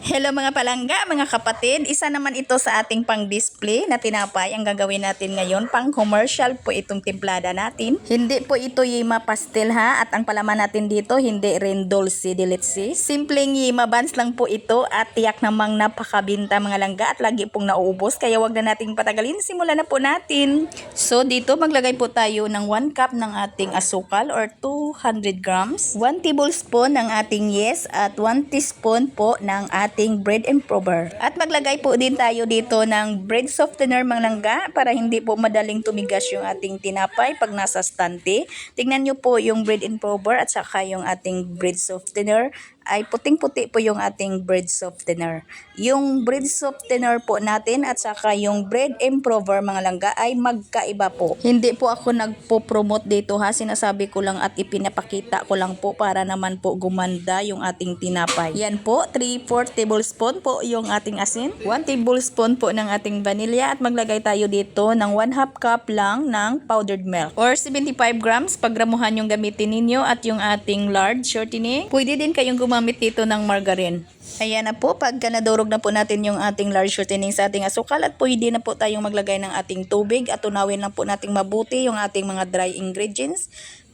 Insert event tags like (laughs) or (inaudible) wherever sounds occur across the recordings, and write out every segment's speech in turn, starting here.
Hello mga palangga, mga kapatid. Isa naman ito sa ating pang-display na tinapay. Ang gagawin natin ngayon, pang-commercial po itong timplada natin. Hindi po ito yima pastel ha. At ang palaman natin dito, hindi rin dulce de leche. Simpleng yima buns lang po ito at tiyak namang napakabinta mga langga at lagi pong nauubos. Kaya wag na nating patagalin. Simulan na po natin. So dito maglagay po tayo ng 1 cup ng ating asukal or 200 grams. 1 tablespoon ng ating yes at 1 teaspoon po ng ating bread improver. At maglagay po din tayo dito ng bread softener mga langga para hindi po madaling tumigas yung ating tinapay pag nasa stante. Tingnan nyo po yung bread improver at saka yung ating bread softener ay puting-puti po yung ating bread softener. Yung bread softener po natin at saka yung bread improver mga langga ay magkaiba po. Hindi po ako nagpo-promote dito ha, sinasabi ko lang at ipinapakita ko lang po para naman po gumanda yung ating tinapay. Yan po, 3-4 tablespoon po yung ating asin. 1 tablespoon po ng ating vanilla at maglagay tayo dito ng 1 half cup lang ng powdered milk or 75 grams pagramuhan yung gamitin ninyo at yung ating large shortening. Pwede din kayong gumamit dito ng margarine. Ayan na po, pagka nadurog na po natin yung ating large shortening sa ating asukal at pwede na po tayong maglagay ng ating tubig at tunawin lang po nating mabuti yung ating mga dry ingredients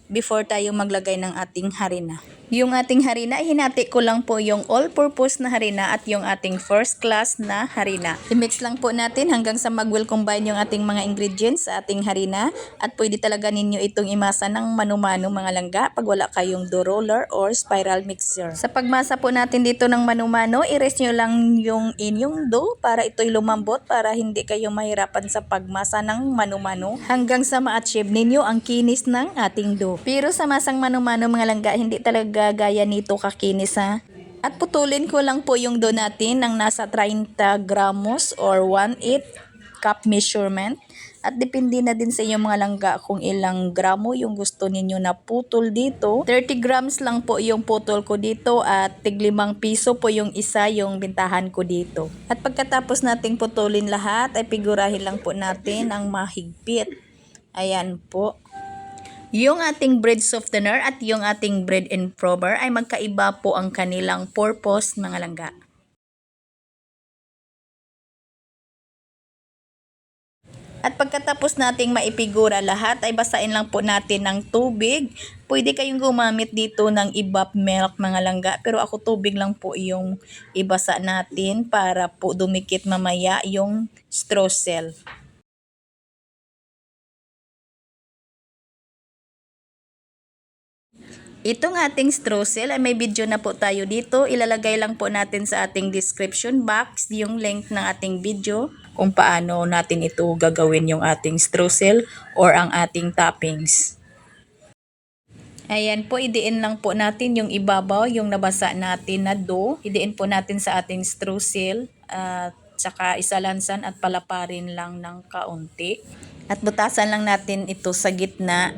before tayo maglagay ng ating harina. Yung ating harina, hinati ko lang po yung all-purpose na harina at yung ating first class na harina. I-mix lang po natin hanggang sa mag-well combine yung ating mga ingredients sa ating harina at pwede talaga ninyo itong imasa ng mano-mano mga langga pag wala kayong dough roller or spiral mixer. Sa pagmasa po natin dito ng mano-mano, i-rest nyo lang yung inyong dough para ito'y lumambot para hindi kayo mahirapan sa pagmasa ng mano-mano hanggang sa ma-achieve ninyo ang kinis ng ating dough. Pero sa masang mano-mano mga langga, hindi talaga gaya nito kakinis ha. At putulin ko lang po yung dough natin ng nasa 30 gramos or 1/8 cup measurement. At depende na din sa inyong mga langga kung ilang gramo yung gusto ninyo na putol dito. 30 grams lang po yung putol ko dito at tiglimang piso po yung isa yung bintahan ko dito. At pagkatapos nating putulin lahat ay figurahin lang po natin ang mahigpit. Ayan po. Yung ating bread softener at yung ating bread improver ay magkaiba po ang kanilang purpose mga langga. At pagkatapos nating maipigura lahat ay basain lang po natin ng tubig. Pwede kayong gumamit dito ng ibap milk mga langga pero ako tubig lang po yung ibasa natin para po dumikit mamaya yung straw cell. Itong ating straw cell ay may video na po tayo dito. Ilalagay lang po natin sa ating description box yung link ng ating video kung paano natin ito gagawin yung ating straw cell or ang ating toppings. Ayan po, idiin lang po natin yung ibabaw, yung nabasa natin na dough. Idiin po natin sa ating straw cell at saka isalansan at palaparin lang ng kaunti. At butasan lang natin ito sa gitna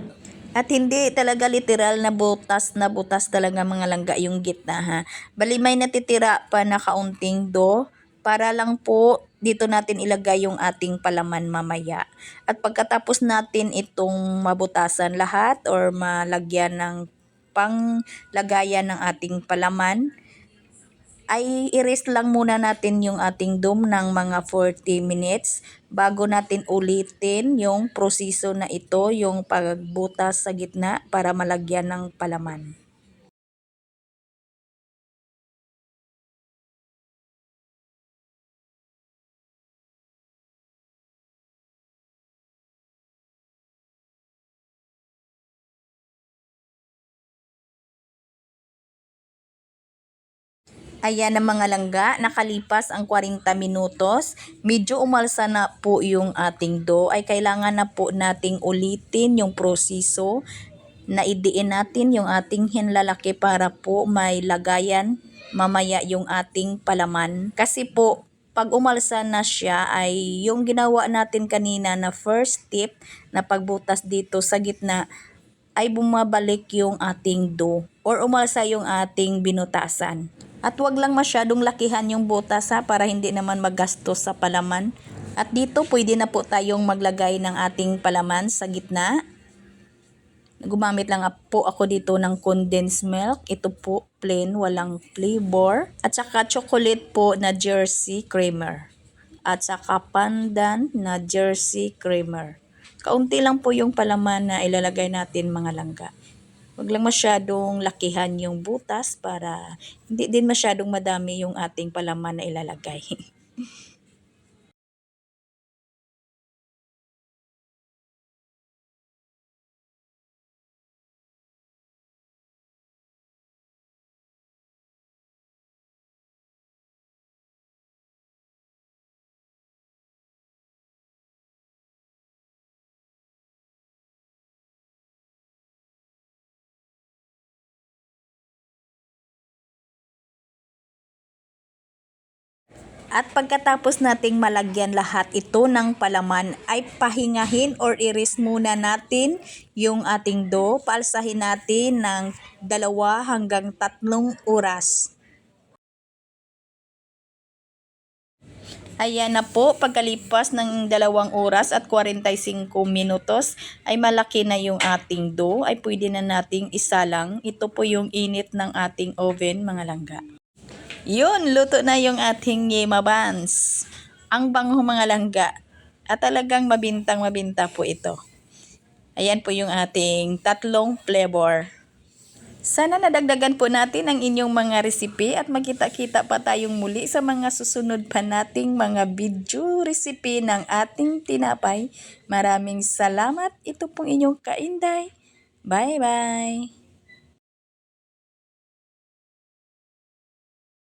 at hindi talaga literal na butas na butas talaga mga langga yung gitna ha. Bali may natitira pa na kaunting do para lang po dito natin ilagay yung ating palaman mamaya. At pagkatapos natin itong mabutasan lahat or malagyan ng panglagayan ng ating palaman, ay i-rest lang muna natin yung ating dome ng mga 40 minutes bago natin ulitin yung proseso na ito, yung pagbutas sa gitna para malagyan ng palaman. Ayan ang mga langga, nakalipas ang 40 minutos, medyo umalsa na po yung ating dough, ay kailangan na po nating ulitin yung proseso na idiin natin yung ating hinlalaki para po may lagayan mamaya yung ating palaman. Kasi po, pag umalsa na siya ay yung ginawa natin kanina na first tip na pagbutas dito sa gitna ay bumabalik yung ating dough or umalsa yung ating binutasan. At wag lang masyadong lakihan yung butas ha para hindi naman magastos sa palaman. At dito pwede na po tayong maglagay ng ating palaman sa gitna. Gumamit lang po ako dito ng condensed milk. Ito po plain, walang flavor. At saka chocolate po na Jersey creamer. At saka pandan na Jersey creamer. Kaunti lang po yung palaman na ilalagay natin mga langga. Huwag lang masyadong lakihan yung butas para hindi din masyadong madami yung ating palaman na ilalagay. (laughs) At pagkatapos nating malagyan lahat ito ng palaman ay pahingahin or iris muna natin yung ating dough. Paalsahin natin ng dalawa hanggang tatlong oras. Ayan na po, pagkalipas ng dalawang oras at 45 minutos ay malaki na yung ating dough ay pwede na nating isalang. Ito po yung init ng ating oven mga langga. Yun, luto na yung ating yema buns. Ang bango mga langga. At talagang mabintang mabinta po ito. Ayan po yung ating tatlong flavor. Sana nadagdagan po natin ang inyong mga resipe at magkita-kita pa tayong muli sa mga susunod pa nating mga video recipe ng ating tinapay. Maraming salamat. Ito pong inyong kainday. Bye-bye!